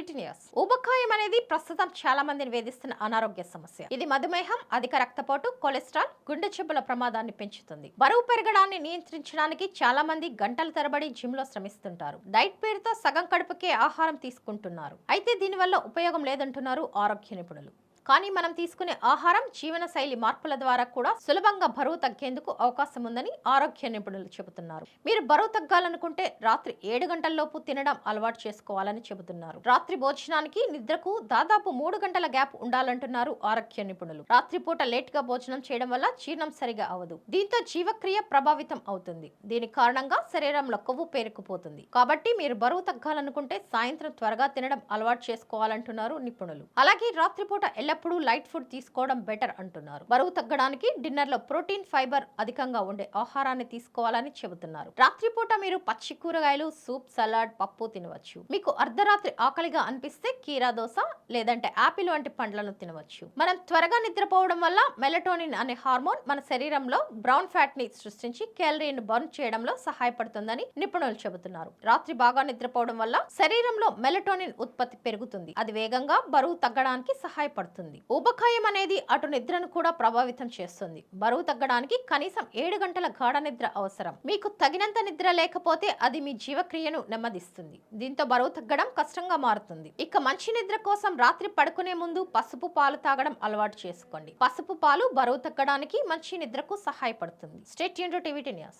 వీటి న్యూస్ ఊబకాయం అనేది ప్రస్తుతం చాలా మందిని వేధిస్తున్న అనారోగ్య సమస్య. ఇది మధుమేహం అధిక రక్తపోటు కొలెస్ట్రాల్ గుండె జబ్బుల ప్రమాదాన్ని పెంచుతుంది. బరువు పెరగడాన్ని నియంత్రించడానికి చాలా మంది గంటల తరబడి జిమ్లో శ్రమిస్తుంటారు. డైట్ పేరుతో సగం కడుపుకే ఆహారం తీసుకుంటున్నారు. అయితే దీనివల్ల ఉపయోగం లేదంటున్నారు ఆరోగ్య నిపుణులు. కానీ మనం తీసుకునే ఆహారం జీవన శైలి మార్పుల ద్వారా కూడా సులభంగా బరువు తగ్గేందుకు అవకాశం ఉందని ఆరోగ్య నిపుణులు చెబుతున్నారు. మీరు బరువు తగ్గాలనుకుంటే రాత్రి ఏడు గంటల్లోపు తినడం అలవాటు చేసుకోవాలని చెబుతున్నారు. రాత్రి భోజనానికి నిద్రకు దాదాపు మూడు గంటల గ్యాప్ ఉండాలంటున్నారు ఆరోగ్య నిపుణులు. రాత్రిపూట లేట్గా భోజనం చేయడం వల్ల జీర్ణం సరిగా అవదు దీంతో జీవక్రియ ప్రభావితం అవుతుంది. దీని కారణంగా శరీరంలో కొవ్వు పేరుకుపోతుంది. కాబట్టి మీరు బరువు తగ్గాలనుకుంటే సాయంత్రం త్వరగా తినడం అలవాటు చేసుకోవాలంటున్నారు నిపుణులు. అలాగే రాత్రిపూట ఎల్లప్పుడూ లైట్ ఫుడ్ తీసుకోవడం బెటర్ అంటున్నారు. బరువు తగ్గడానికి డిన్నర్లో ప్రోటీన్ ఫైబర్ అధికంగా ఉండే ఆహారాన్ని తీసుకోవాలని చెబుతున్నారు. రాత్రిపూట మీరు పచ్చి కూరగాయలు సూప్ సలాడ్ పప్పు తినవచ్చు. మీకు అర్ధరాత్రి ఆకలిగా అనిపిస్తే కీరా దోశ లేదంటే యాపిల్ వంటి పండ్లను తినవచ్చు. మనం త్వరగా నిద్రపోవడం వల్ల మెలటోనిన్ అనే హార్మోన్ మన శరీరంలో బ్రౌన్ ఫ్యాట్ని సృష్టించి క్యాలరీని బర్న్ చేయడంలో సహాయపడుతుందని నిపుణులు చెబుతున్నారు. రాత్రి బాగా నిద్రపోవడం వల్ల శరీరంలో మెలటోనిన్ ఉత్పత్తి పెరుగుతుంది. అది వేగంగా బరువు తగ్గడానికి సహాయపడుతుంది. ఊబకాయం అనేది అటు నిద్రను కూడా ప్రభావితం చేస్తుంది. బరువు తగ్గడానికి కనీసం ఏడు గంటల గాఢ నిద్ర అవసరం. మీకు తగినంత నిద్ర లేకపోతే అది మీ జీవక్రియను నెమ్మదిస్తుంది. దీంతో బరువు తగ్గడం కష్టంగా మారుతుంది. ఇక మంచి నిద్ర కోసం రాత్రి పడుకునే ముందు పసుపు పాలు తాగడం అలవాటు చేసుకోండి. పసుపు పాలు బరువు తగ్గడానికి మంచి నిద్రకు సహాయపడుతుంది. స్టేట్ యూన్ టీవీ న్యూస్.